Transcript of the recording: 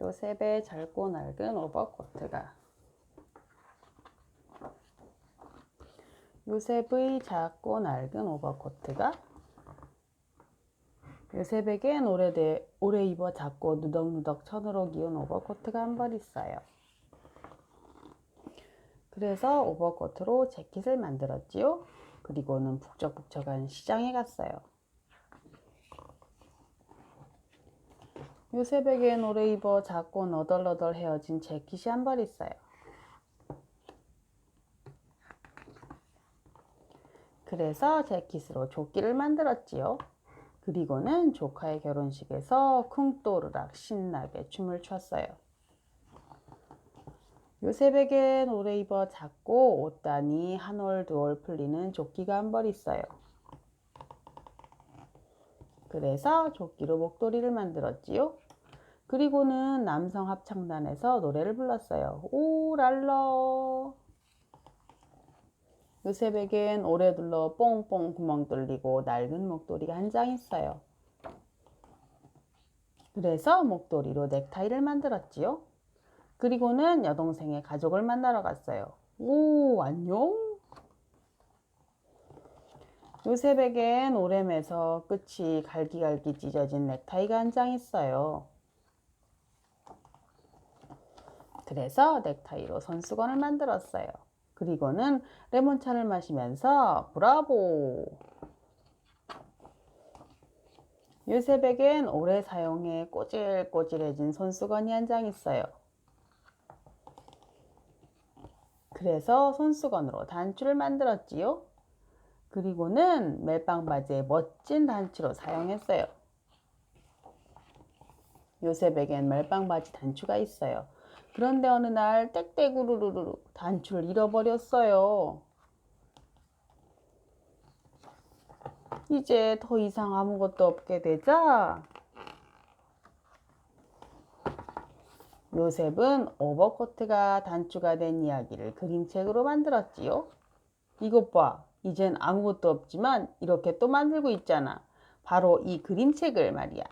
요셉의 짧고 낡은 오버코트가 요셉의 작고 낡은 오버코트가 요셉에겐 오래돼, 오래 입어 작고 누덕누덕 천으로 기운 오버코트가 한 벌 있어요. 그래서 오버코트로 재킷을 만들었지요. 그리고는 북적북적한 시장에 갔어요. 요셉에겐 오래 입어 작고 너덜너덜 헤어진 재킷이 한 벌 있어요. 그래서 재킷으로 조끼를 만들었지요. 그리고는 조카의 결혼식에서 쿵또르락 신나게 춤을 췄어요. 요셉에겐 오래 입어 작고 옷단이 한 올 두 올 풀리는 조끼가 한 벌 있어요. 그래서 조끼로 목도리를 만들었지요. 그리고는 남성 합창단에서 노래를 불렀어요. 오랄러. 요셉에겐 오래 둘러 뽕뽕 구멍 뚫리고 낡은 목도리가 한 장 있어요. 그래서 목도리로 넥타이를 만들었지요. 그리고는 여동생의 가족을 만나러 갔어요. 오, 안녕? 요셉에겐 오렘에서 끝이 갈기갈기 찢어진 넥타이가 한 장 있어요. 그래서 넥타이로 손수건을 만들었어요. 그리고는 레몬차를 마시면서 브라보! 요셉에겐 오래 사용해 꼬질꼬질해진 손수건이 한 장 있어요. 그래서 손수건으로 단추를 만들었지요. 그리고는 멜빵 바지에 멋진 단추로 사용했어요. 요셉에겐 멜빵 바지 단추가 있어요. 그런데 어느 날 땡땡우르르르 단추를 잃어버렸어요. 이제 더 이상 아무것도 없게 되자 요셉은 오버코트가 단추가 된 이야기를 그림책으로 만들었지요. 이것 봐. 이젠 아무것도 없지만 이렇게 또 만들고 있잖아. 바로 이 그림책을 말이야.